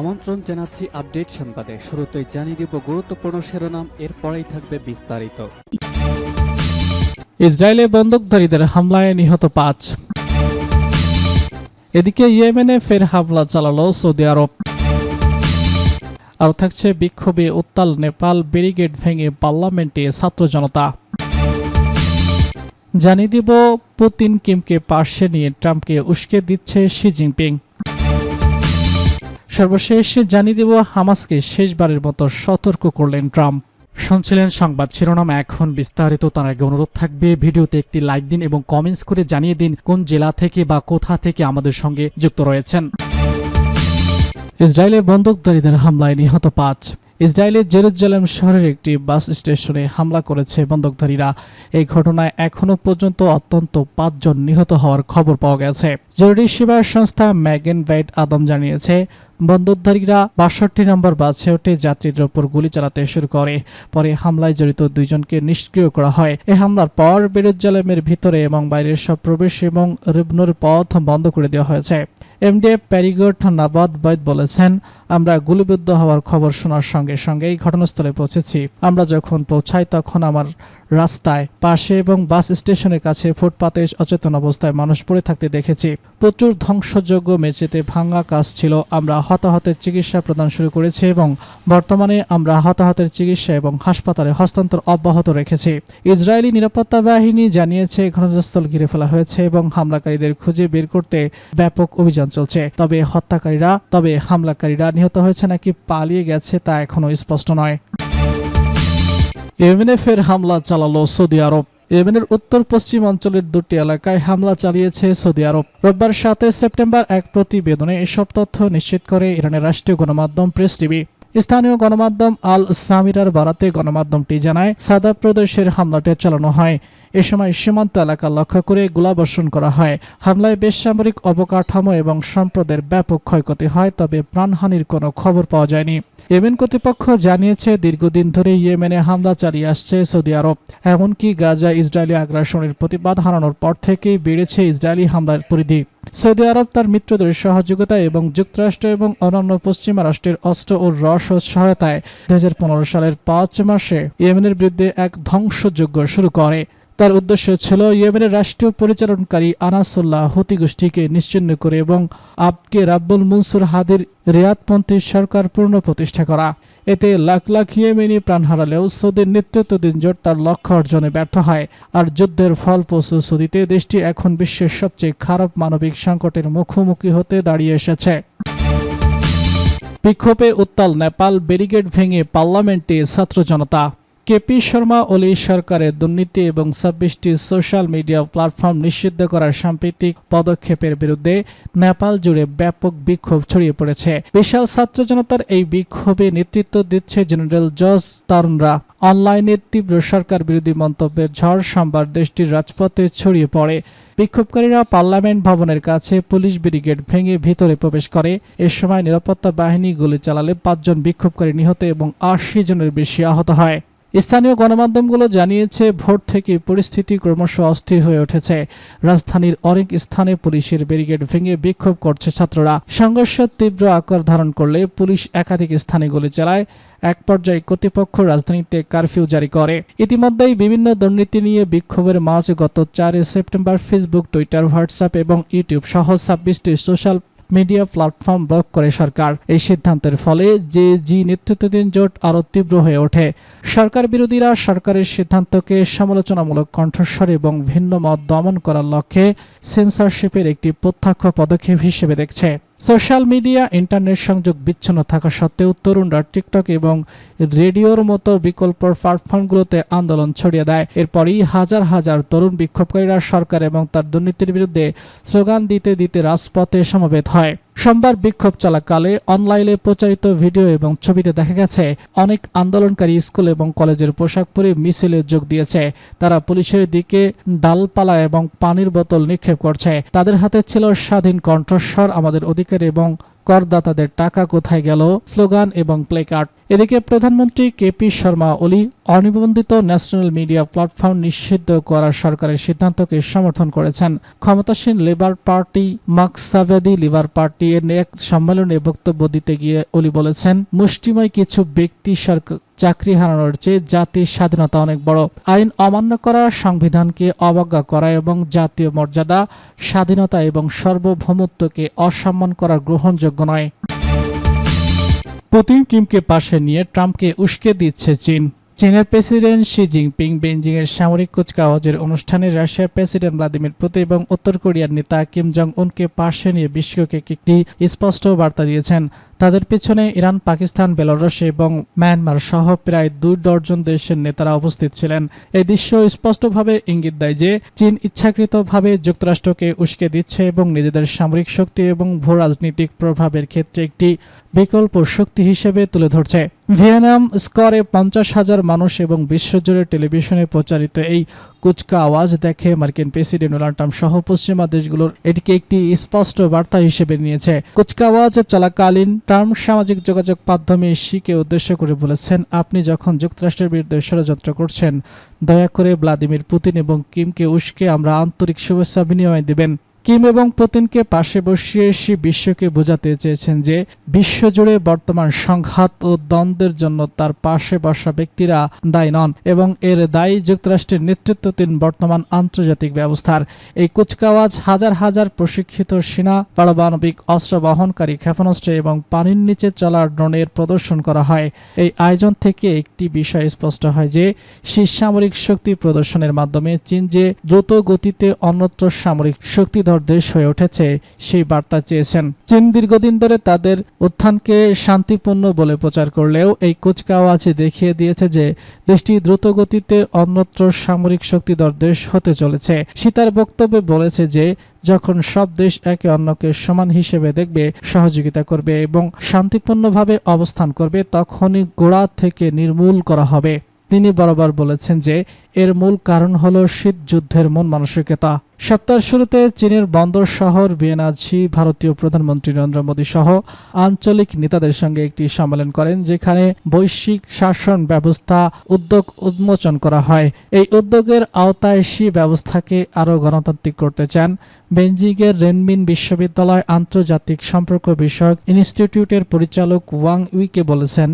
আমন্ত্রণ জানাচ্ছি আপডেট সংবাদে। শুরুতেই জানিয়ে দিব গুরুত্বপূর্ণ শিরোনাম, এরপরেই থাকবে বিস্তারিত। ইসরায়েলে বন্দুকধারীদের হামলায় নিহত পাঁচ। এদিকে ইয়েমেনে ফের হামলা চালালো সৌদি আরব। আরও থাকছে বিক্ষোভে উত্তাল নেপাল ব্যারিগেড ভেঙে পার্লামেন্টে ছাত্র জনতা। জানিয়ে দিব পুতিন কিমকে পার্শ্বে নিয়ে ট্রাম্পকে উস্কে দিচ্ছে শি জিনপিং। সর্বশেষ জানিয়ে দেব, হামাসকে শেষবারের মতো সতর্ক করলেন ট্রাম্প। শুনছিলেন সংবাদ শিরোনাম, এখন বিস্তারিত। তার আগে অনুরোধ থাকবে, ভিডিওতে একটি লাইক দিন এবং কমেন্টস করে জানিয়ে দিন কোন জেলা থেকে বা কোথা থেকে আমাদের সঙ্গে যুক্ত রয়েছেন। ইসরায়েলের বন্দুকধারীদের হামলায় নিহত পাঁচ ইসরায়েলের জেরুজালেম শহরের একটি বাস স্টেশনে হামলা করেছে বন্দুকধারীরা। এই ঘটনায় এখনও পর্যন্ত অত্যন্ত পাঁচজন নিহত হওয়ার খবর পাওয়া গেছে। জরুরি সেবা সংস্থা ম্যাগেন বাইট আদম জানিয়েছে, বন্দুকধারীরা বাষট্টি নম্বর বাসে ওঠে যাত্রীদের ওপর গুলি চালাতে শুরু করে। পরে হামলায় জড়িত দুইজনকে নিষ্ক্রিয় করা হয়। এই হামলার পর বেরুজ্জালেমের ভিতরে এবং বাইরের সব প্রবেশ এবং রিবনুর পথ বন্ধ করে দেওয়া হয়েছে। এমডিএফ প্যারিগট নাবাদ বৈদ বলেছেন আমরা গুলিবিদ্ধ হওয়ার খবর শোনার সঙ্গে সঙ্গে এই ঘটনাস্থলে পৌঁছেছি। আমরা যখন পৌঁছাই তখন আমার রাস্তায় পাশে এবং বাস স্টেশনের কাছে ফুটপাতে অচেতন অবস্থায় মানুষ পড়ে থাকতে দেখেছি। প্রচুর ধ্বংসযোগ্য মেঝেতে ভাঙা কাজ ছিল। আমরা হতাহতের চিকিৎসা প্রদান শুরু করেছি এবং বর্তমানে আমরা হতাহতের চিকিৎসা এবং হাসপাতালে হস্তান্তর অব্যাহত রেখেছি। ইসরায়েলি নিরাপত্তা বাহিনী জানিয়েছে, ঘটনাস্থল ঘিরে ফেলা হয়েছে এবং হামলাকারীদের খুঁজে বের করতে ব্যাপক অভিযান চলছে। তবে হত্যাকারীরা, তবে হামলাকারীরা নিহত হয়েছে নাকি পালিয়ে গেছে তা এখনও স্পষ্ট নয়। ইয়েমেনে ফের হামলা চালালো সৌদি আরব। ইয়েমেনের উত্তর পশ্চিম অঞ্চলের দুটি এলাকায় হামলা চালিয়েছে সৌদি আরব। রোববার সাতে সেপ্টেম্বর এক প্রতিবেদনে এসব তথ্য নিশ্চিত করে ইরানের রাষ্ট্রীয় গণমাধ্যম প্রেস টিভি। স্থানীয় গণমাধ্যম আল সামিরার বারাতে গণমাধ্যমটি জানায় সাদা প্রদেশের হামলাটি চালানো হয়। এ সময় সীমান্ত এলাকা লক্ষ্য করে গোলাবর্ষণ করা হয়। হামলায় বেসামরিক অবকাঠামো এবং সম্পদের ব্যাপক ক্ষয়ক্ষতি হয়, তবে প্রাণহানির কোনো খবর পাওয়া যায়নি। ইয়েমেন কর্তৃপক্ষ জানিয়েছে, দীর্ঘদিন ধরে ইয়েমেনে হামলা চালিয়ে আসছে সৌদি আরব। এমনকি গাজা, ইসরায়েলি আগ্রাসনের প্রতিবাদ হারানোর পর থেকেই বেড়েছে ইসরায়েলি হামলার পরিধি। সৌদি আরব তার মিত্রদের সহযোগিতা এবং যুক্তরাষ্ট্র এবং অন্যান্য পশ্চিমা রাষ্ট্রের অস্ত্র ও রসদ সহায়তায় দু হাজার পনেরো সালের পাঁচ মাসে ইয়েমেনের বিরুদ্ধে এক ধ্বংসযজ্ঞ শুরু করে। তার উদ্দেশ্য ছিল ইয়েমেনের রাষ্ট্রীয় পরিচালনকারী আনাসুল্লাহ হুতি গোষ্ঠীকে নিশ্চিন্ন করে এবং আবকে রাব্বুল মনসুর হাদির রিয়াদপন্থী সরকার পূর্ণ প্রতিষ্ঠা করা। এতে লাখ লাখ ইয়েমেনি প্রাণ হারালেও সৌদির নেতৃত্বাধীন জোট তার লক্ষ্য অর্জনে ব্যর্থ হয়। আর যুদ্ধের ফলপ্রসূ সৌদিতে দেশটি এখন বিশ্বের সবচেয়ে খারাপ মানবিক সংকটের মুখোমুখি হতে দাঁড়িয়ে এসেছে। বিক্ষোভে উত্তাল নেপাল ব্যারিগেড ভেঙে পার্লামেন্টে ছাত্র জনতা। কেপি শর্মা ওলি সরকারের দুর্নীতি এবং ছাব্বিশটি সোশ্যাল মিডিয়া প্ল্যাটফর্ম নিষিদ্ধ করার সাম্প্রতিক পদক্ষেপের বিরুদ্ধে নেপাল জুড়ে ব্যাপক বিক্ষোভ ছড়িয়ে পড়েছে। বিশাল ছাত্র জনতার এই বিক্ষোভে নেতৃত্ব দিচ্ছে জেনারেল জজ তারুণরা। অনলাইনে তীব্র সরকার বিরোধী মন্তব্যের ঝড় সোমবার দেশটির রাজপথে ছড়িয়ে পড়ে। বিক্ষোভকারীরা পার্লামেন্ট ভবনের কাছে পুলিশ ব্রিগেড ভেঙে ভিতরে প্রবেশ করে। এ সময় নিরাপত্তা বাহিনী গুলি চালালে পাঁচজন বিক্ষোভকারী নিহত এবং আশি জনের বেশি আহত হয়। স্থানীয় গণমাধ্যমগুলো জানিয়েছে ভোট থেকে পরিস্থিতি ক্রমশ অস্থির হয়ে উঠেছে। রাজধানীর অনেক স্থানে পুলিশের ব্যারিকেড ভেঙে বিক্ষোভ করছে ছাত্ররা। সংঘর্ষের তীব্র আকার ধারণ করলে পুলিশ একাধিক স্থানে গুলি চালায়। এক পর্যায়ে কর্তৃপক্ষ রাজধানীতে কারফিউ জারি করে। ইতিমধ্যেই বিভিন্ন দুর্নীতি নিয়ে বিক্ষোভের মাঝ গত চারে সেপ্টেম্বর ফেসবুক, টুইটার, হোয়াটসঅ্যাপ এবং ইউটিউব সহ ছাব্বিশটি সোশ্যাল মিডিয়া প্ল্যাটফর্ম ব্লক করে সরকার। এই সিদ্ধান্তের ফলে যে জি নেতৃত্বাধীন জোট আরও তীব্র হয়ে ওঠে। সরকার বিরোধীরা সরকারের সিদ্ধান্তকে সমালোচনামূলক কণ্ঠস্বর এবং ভিন্ন মত দমন করার লক্ষ্যে সেন্সরশিপের একটি প্রত্যক্ষ পদক্ষেপ হিসেবে দেখছে। সোশ্যাল মিডিয়া, ইন্টারনেট সংযোগ বিচ্ছিন্ন থাকা সত্ত্বেও তরুণরা টিকটক এবং রেডিওর মতো বিকল্প প্ল্যাটফর্মগুলোতে আন্দোলন ছড়িয়ে দেয়। এরপরই হাজার হাজার তরুণ বিক্ষোভকারীরা সরকার এবং তার দুর্নীতির বিরুদ্ধে স্লোগান দিতে দিতে রাজপথে সমবেত হয়। সোমবার বিক্ষোভ চলাকালে অনলাইনে প্রচারিত ভিডিও এবং ছবিতে দেখা গেছে, অনেক আন্দোলনকারী স্কুল এবং কলেজের পোশাক পরে মিছিলে যোগ দিয়েছে। তারা পুলিশের দিকে ডালপালা এবং পানির বোতল নিক্ষেপ করছে। তাদের হাতে ছিল স্বাধীন কণ্ঠস্বর, আমাদের অধিকার এবং করদাতাদের টাকা কোথায় গেল, স্লোগান এবং প্লেকার্ড এদিকে প্রধানমন্ত্রী কেপি শর্মা ওলি অনিবন্ধিত ন্যাশনাল মিডিয়া প্ল্যাটফর্ম নিষিদ্ধ করার সরকারের সিদ্ধান্তকে সমর্থন করেছেন। ক্ষমতাসীন লেবার পার্টি মার্কসাভেদি লিবার পার্টি এর এক সম্মেলনে বক্তব্য দিতে গিয়ে ওলি বলেছেন, মুষ্টিময় কিছু ব্যক্তি সরকার চাকরি হারানোর চেয়ে জাতির স্বাধীনতা অনেক বড়। আইন অমান্য করা সংবিধানকে অবজ্ঞা করা এবং জাতীয় মর্যাদা, স্বাধীনতা এবং সার্বভৌমত্বকে অসম্মান করা গ্রহণযোগ্য নয়। পুতিন কিমকে পাশে নিয়ে ট্রাম্পকে উস্কে দিচ্ছে চীন। চীনের প্রেসিডেন্ট শি জিনপিং বেইজিং এর সামরিক কুচকাওয়াজের অনুষ্ঠানে রাশিয়ার প্রেসিডেন্ট ভ্লাদিমির পুতিন এবং উত্তর কোরিয়ার নেতা কিম জং উনকে পাশে নিয়ে বিশ্বকে একটি স্পষ্ট বার্তা দিয়েছেন। তাদের পেছনে ইরান, পাকিস্তান, বেলারুশ এবং মায়ানমার সহ প্রায় দুই ডজন দেশের নেতারা উপস্থিত ছিলেন। এই দৃশ্য স্পষ্টভাবে ইঙ্গিত দেয় যে, চীন ইচ্ছাকৃতভাবে যুক্তরাষ্ট্রকে উস্কে দিচ্ছে এবং নিজেদের সামরিক শক্তি এবং ভূ রাজনৈতিক প্রভাবের ক্ষেত্রে একটি বিকল্প শক্তি হিসেবে তুলে ধরছে। ভিয়েনাম স্কোরে পঞ্চাশ হাজার মানুষ এবং বিশ্বজুড়ে টেলিভিশনে প্রচারিত এই কুচকা আওয়াজ দেখে মার্কিন প্রেসিডেন্ট ডোনাল্ড ট্রাম্প সহ পশ্চিমা দেশগুলোর এটিকে একটি স্পষ্ট বার্তা হিসেবে নিয়েছে। কুচকা আওয়াজ চলাকালীন ট্রাম্প সামাজিক যোগাযোগ মাধ্যমে শিকে উদ্দেশ্য করে বলেছেন, আপনি যখন যুক্তরাষ্ট্রের বিরুদ্ধে ষড়যন্ত্র করছেন, দয়া করে ভ্লাদিমির পুতিন এবং কিমকে উস্কে আমরা আন্তরিক শুভেচ্ছা বিনিময় দিবেন। কিম এবং পুতিনকে পাশে বসিয়ে সে বিশ্বকে বোঝাতে চেয়েছেন যে বিশ্বজুড়ে বর্তমান সংঘাত ও দ্বন্দ্বের জন্য তার পাশে বসা ব্যক্তিরা দায়ী নন এবং এর দায়ী যুক্তরাষ্ট্রের নেতৃত্বাধীন বর্তমান আন্তর্জাতিক ব্যবস্থার এই কুচকাওয়াজ হাজার হাজার প্রশিক্ষিত সেনা, পারমাণবিক অস্ত্র বহনকারী ক্ষেপণাস্ত্র এবং পানির নিচে চলার ড্রোনের প্রদর্শন করা হয়। এই আয়োজন থেকে একটি বিষয় স্পষ্ট হয় যে সেই সামরিক শক্তি প্রদর্শনের মাধ্যমে চীন যে দ্রুত গতিতে অন্যত্র সামরিক শক্তিধর দেশ হয়ে উঠেছে, সেই বার্তা চেয়েছেন। চীন দীর্ঘদিন ধরে তাদের উত্থানকে শান্তিপূর্ণ বলে প্রচার করলেও এই কুচকাওয়াজে দেখিয়ে দিয়েছে যে দেশটি দ্রুত গতিতে অন্যত্র সামরিক শক্তিধর দেশ হতে চলেছে। সীতার বক্তব্যে বলেছে যে, যখন সব দেশ একে অন্যকে সমান হিসেবে দেখবে, সহযোগিতা করবে এবং শান্তিপূর্ণভাবে অবস্থান করবে, তখনই গোড়া থেকে নির্মূল করা হবে। তিনি বরাবর বলেছেন যে, এর মূল কারণ হল শীত যুদ্ধের মন মানসিকতা। সপ্তাহের শুরুতে চীনের বন্দর শহর ভিয়েনাজি ভারতীয় প্রধানমন্ত্রী নরেন্দ্র মোদী সহ আঞ্চলিক নেতাদের সঙ্গে একটি সম্মেলন করেন, যেখানে বৈশ্বিক শাসন ব্যবস্থা উদ্যোগ উন্মোচন করা হয়। এই উদ্যোগের আওতায় সি ব্যবস্থাকে আরও গণতান্ত্রিক করতে চান। বেঞ্জিংয়ের রেনমিন বিশ্ববিদ্যালয় আন্তর্জাতিক সম্পর্ক বিষয়ক ইনস্টিটিউটের পরিচালক ওয়াং উইকে বলেছেন,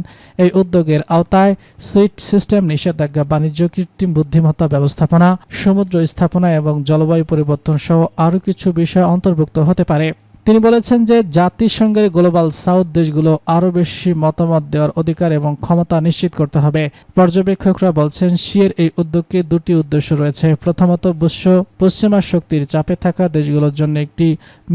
এই উদ্যোগের আওতায় সুইট সিস্টেম নিষেধাজ্ঞা, বাণিজ্য, কৃত্রিম বুদ্ধিমত্তা ব্যবস্থাপনা, সমুদ্র স্থাপনা এবং জলবায়ু পরিবর্তন সহ আরও কিছু বিষয় অন্তর্ভুক্ত হতে পারে। তিনি বলেছেন যে জাতিসংঘের গ্লোবাল সাউথ দেশগুলো আরও বেশি মতামত দেওয়ার অধিকার এবং ক্ষমতা নিশ্চিত করতে হবে। পর্যবেক্ষকরা বলছেন শিয়ের এই উদ্যোগকে দুটি উদ্দেশ্য রয়েছে। প্রথমত, বিশ্ব পশ্চিমা শক্তির চাপে থাকা দেশগুলোর জন্য একটি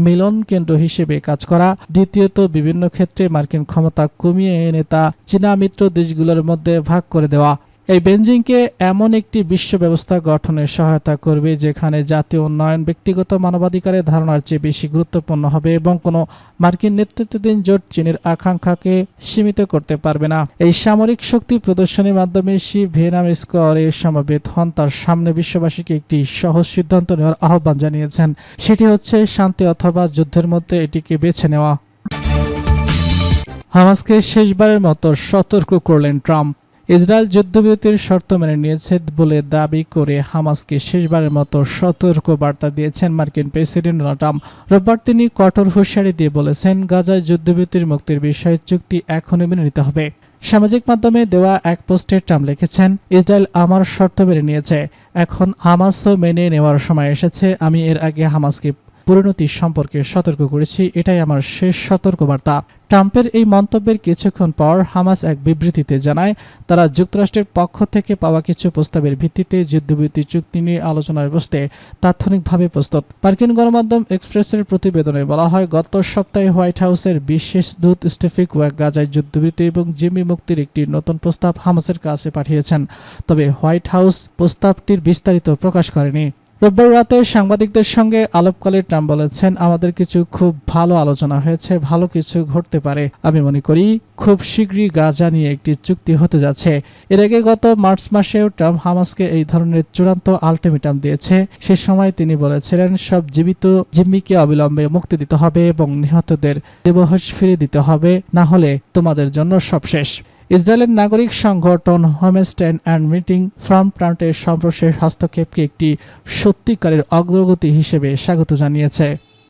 মিলন কেন্দ্র হিসেবে কাজ করা। দ্বিতীয়ত, বিভিন্ন ক্ষেত্রে মার্কিন ক্ষমতা কমিয়ে এনে তা চীনা মিত্র দেশগুলোর মধ্যে ভাগ করে দেওয়া। এই বেঞ্জিংকে এমন একটি বিশ্ব ব্যবস্থা গঠনে সহায়তা করবে যেখানে জাতীয় উন্নয়ন, ব্যক্তিগত মানবাধিকারের ধারণার চেয়ে বেশি গুরুত্বপূর্ণ হবে এবং কোনো মার্কিন নেতৃত্বাধীন জোট চীনের আকাঙ্ক্ষাকে সীমিত করতে পারবে না। এই সামরিক শক্তি প্রদর্শনীর মাধ্যমে শি ভিয়েনাম স্কোয়ারে সমাবেত হন। তার সামনে বিশ্ববাসীকে একটি সহজ সিদ্ধান্ত নেওয়ার আহ্বান জানিয়েছেন। সেটি হচ্ছে শান্তি অথবা যুদ্ধের মধ্যে এটিকে বেছে নেওয়া। হামাসকে শেষবারের মতো সতর্ক করলেন ট্রাম্প। ইসরায়েল যুদ্ধবিরতির শর্ত মেনে নিয়েছে বলে দাবি করে হামাসকে শেষবারের মতো সতর্ক বার্তা দিয়েছেন মার্কিন প্রেসিডেন্ট ডোনাল্ড ট্রাম্প। রোববার তিনি কঠোর হুঁশিয়ারি দিয়ে বলেছেন, গাজায় যুদ্ধবিরতির মুক্তির বিষয়ে চুক্তি এখনই মেনে নিতে হবে। সামাজিক মাধ্যমে দেওয়া এক পোস্টে ট্রাম্প লিখেছেন, ইসরায়েল আমার শর্ত মেনে নিয়েছে। এখন হামাসও মেনে নেওয়ার সময় এসেছে। আমি এর আগে হামাসকে পরিণতি সম্পর্কে সতর্ক করেছি, এটাই আমার শেষ সতর্কবার্তা। ট্রাম্পের এই মন্তব্যের কিছুক্ষণ পর হামাস এক বিবৃতিতে জানায়, তারা যুক্তরাষ্ট্রের পক্ষ থেকে পাওয়া কিছু প্রস্তাবের ভিত্তিতে যুদ্ধবিরতি চুক্তি নিয়ে আলোচনায় বসতে তাৎক্ষণিকভাবে প্রস্তুত। মার্কিন গণমাধ্যম এক্সপ্রেসের প্রতিবেদনে বলা হয়, গত সপ্তাহে হোয়াইট হাউসের বিশেষ দূত স্টেফিক ওয়াক গাজায় যুদ্ধবিরতি এবং জিম্মি মুক্তির একটি নতুন প্রস্তাব হামাসের কাছে পাঠিয়েছেন। তবে হোয়াইট হাউস প্রস্তাবটির বিস্তারিত প্রকাশ করেনি। রোববার রাতে সাংবাদিকদের সঙ্গে আলাপকালে ট্রাম্প বলেছেন, আমাদের কিছু খুব ভালো আলোচনা হয়েছে, ভালো কিছু ঘটতে পারে। আমি মনে করি খুব শীঘ্রই গাজা নিয়ে একটি চুক্তি হতে যাচ্ছে। এর আগে গত মার্চ মাসেও ট্রাম্প হামাসকে এই ধরনের চূড়ান্ত আলটিমেটাম দিয়েছে। সে সময় তিনি বলেছিলেন, সব জীবিত জিম্মিকে অবিলম্বে মুক্তি দিতে হবে এবং নিহতদের দেবহস ফিরিয়ে দিতে হবে। না হলে তোমাদের জন্য সব শেষ। ইসরায়েলের নাগরিক সংগঠন হোমস্টেন অ্যান্ড মিটিং ফ্রম প্রান্টের সম্প্রসারের হস্তক্ষেপকে একটি সত্যিকারের অগ্রগতি হিসেবে স্বাগত জানিয়েছে।